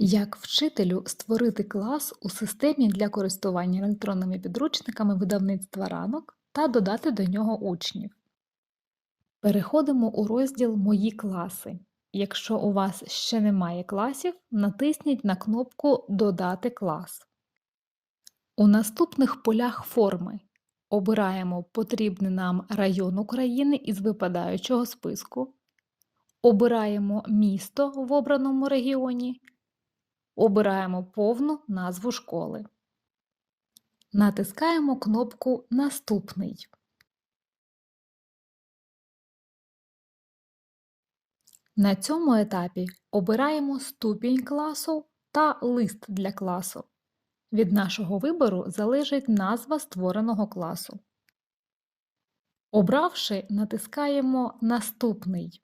Як вчителю створити клас у системі для користування електронними підручниками видавництва ранок та додати до нього учнів. Переходимо у розділ Мої класи. Якщо у вас ще немає класів, натисніть на кнопку Додати клас. У наступних полях форми обираємо потрібний нам район України із випадаючого списку, обираємо місто в обраному регіоні, обираємо повну назву школи. Натискаємо кнопку Наступний. На цьому етапі обираємо ступінь класу та лист для класу. Від нашого вибору залежить назва створеного класу. Обравши, натискаємо Наступний.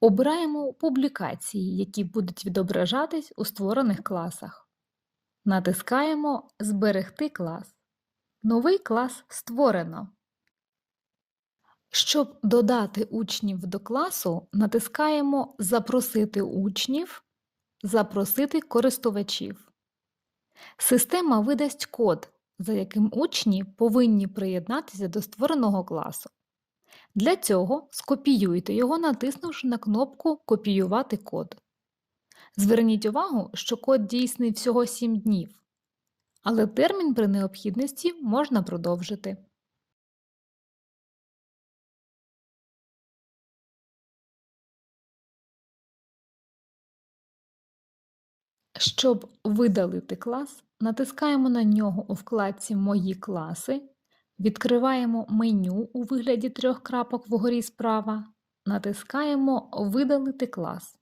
Обираємо публікації, які будуть відображатись у створених класах. Натискаємо Зберегти клас. Новий клас створено. Щоб додати учнів до класу, натискаємо Запросити учнів, Запросити користувачів. Система видасть код, за яким учні повинні приєднатися до створеного класу. Для цього скопіюйте його, натиснувши на кнопку Копіювати код. Зверніть увагу, що код дійсний всього 7 днів, але термін при необхідності можна продовжити. Щоб видалити клас, натискаємо на нього у вкладці Мої класи, відкриваємо меню у вигляді трьох крапок вгорі справа, натискаємо Видалити клас.